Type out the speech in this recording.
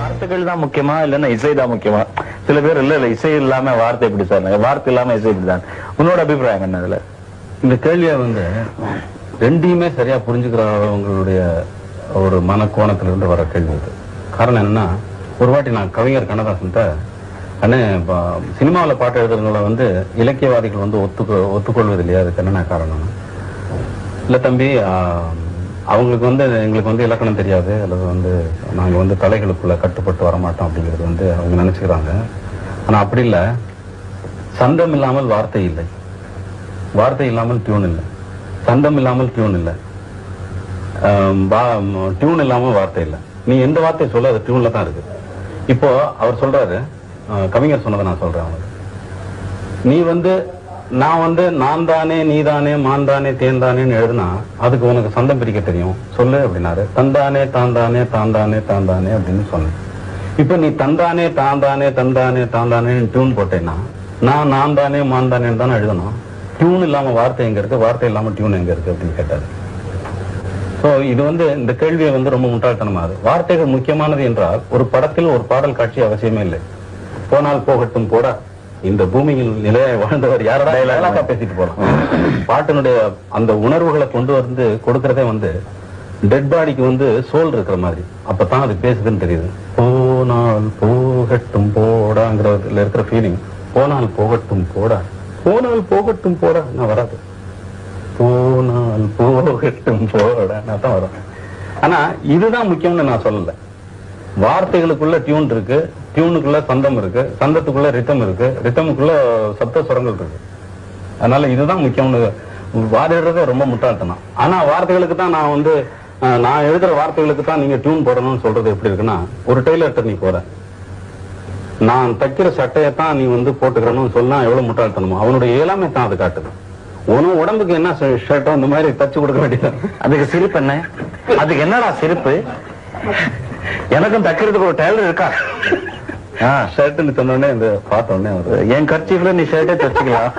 வார்த்தைகள் தான் முக்கியமா இல்லன்னா இசை தான் முக்கியமா? சில பேர் இல்ல இல்ல இசை இல்லாம வார்த்தை எப்படி சார்? வார்த்தை இல்லாம இசை இப்படிதான் உன்னோட அபிப்பிராயம் என்ன அதுல இந்த கேள்வியை வந்து ரெண்டையுமே சரியா புரிஞ்சுக்கிறவங்களுடைய ஒரு மனக்கோணத்துல இருந்து வர கேள்வி இது. காரணம் என்னன்னா ஒரு வாட்டி நான் கவிஞர் கண்ணதாசன்ட்ட அண்ணே சினிமாவில் பாட்டு எழுதுறவங்களை வந்து இலக்கியவாதிகள் வந்து ஒத்துக்கொ ஒத்துக்கொள்வது இல்லையா அதுக்கு என்னென்ன காரணம்? இல்லை தம்பி அவங்களுக்கு வந்து எங்களுக்கு வந்து இலக்கணம் தெரியாது அல்லது வந்து நாங்கள் வந்து தலைகளுக்குள்ள கட்டுப்பட்டு வர மாட்டோம் அப்படிங்கிறது வந்து அவங்க நினைச்சுக்கிறாங்க. ஆனால் அப்படி இல்லை. சந்தம் இல்லாமல் வார்த்தை இல்லை. வார்த்தை இல்லாமல் டியூன் இல்லை. சந்தம் இல்லாமல் டியூன் இல்லை. டியூன் இல்லாமல் வார்த்தை இல்லை. நீ எந்த வார்த்தையை சொல்ல அது டியூனில் தான் இருக்கு. இப்போ அவர் சொல்றாரு கவிஞர் சொன்னதை நான் சொல்றேன் அவனுக்கு. நீ வந்து நான் வந்து நான் தானே நீ தானே மான் தானே தேன் தானேன்னு எழுதுனா அதுக்கு உனக்கு சந்தம் பிரிக்க தெரியும். சொல்லு அப்படின்னாரு. தந்தானே தாந்தானே தாந்தானே தாந்தானே அப்படின்னு சொன்னேன். இப்ப நீ தந்தானே தாந்தானே தந்தானே தாந்தானேன்னு டியூன் போட்டேன்னா நான் நான் தானே மான் தானேன்னு தானே எழுதணும் டியூன் இல்லாம வார்த்தை எங்க இருக்கு? வார்த்தை இல்லாம டியூன் எங்க இருக்கு அப்படின்னு கேட்டாரு. சோ இது வந்து இந்த கேள்வியை வந்து ரொம்ப முட்டாள்தனமாது வார்த்தைகள் முக்கியமானது என்றால் ஒரு படத்தில் ஒரு பாடல் காட்சி அவசியமே இல்லை. போனால் போகட்டும் போட. இந்த பூமியில் நிலையாய் வாழ்ந்தவர் யாரடா? பேசிட்டு போலாம் பாட்டினுடைய அந்த உணர்வுகளை கொண்டு வந்து கொடுக்கறதே வந்து டெட் பாடிக்கு வந்து சோல் இருக்கிற மாதிரி. அப்பதான் அது பேசுதுன்னு தெரியுது. போனால் போகட்டும் போடாங்கிறதுல இருக்கிற ஃபீலிங் போனால் போகட்டும் போடா. போனால் போகட்டும் போடா நான் வராது. போனால் போகட்டும் போடா நான் தான் வரும். ஆனா இதுதான் முக்கியம்னு நான் சொல்லல. வார்த்தைகளுக்குள்ள டியூன் இருக்கு டியூனுக்குள்ள சந்தம் இருக்கு சந்தத்துக்குள்ள ரித்தம் இருக்கு ரித்தமுக்குள்ள சப்த சுரங்கள் இருக்கு. அதனால இதுதான் முக்கியம்னு வாதிடுறதே ரொம்ப முட்டாள்தனம். ஆனா வார்த்தைகளுக்கு தான் நான் வந்து நான் எழுதுற வார்த்தைகளுக்கு தான் நீங்க டியூன் போடணும்னு சொல்றது எப்படி இருக்குன்னா ஒரு டெய்லர்ட்ட நீ போற. நான் தைக்கிற சட்டையை தான் நீ வந்து போட்டுக்கிறனும் சொன்னா எவ்வளவு முட்டாள்தனமோ அவனுடைய இயலாமை தான் அது காட்டுது. உனக்கு உடம்புக்கு என்ன ஷர்ட்டோ இந்த மாதிரி தச்சு கொடுக்க வேண்டியது அதுக்கு சிரிப்பு என்ன? அதுக்கு என்னடா சிரிப்பு? எனக்கும் தைக்கிறதுக்கு ஒரு டேலர் இருக்கா? ஷர்ட்னு சொன்ன உடனே இந்த பார்த்த உடனே ஒரு என் கர்ச்சீஃப்ல நீ ஷர்ட்டே தச்சுக்கலாம்.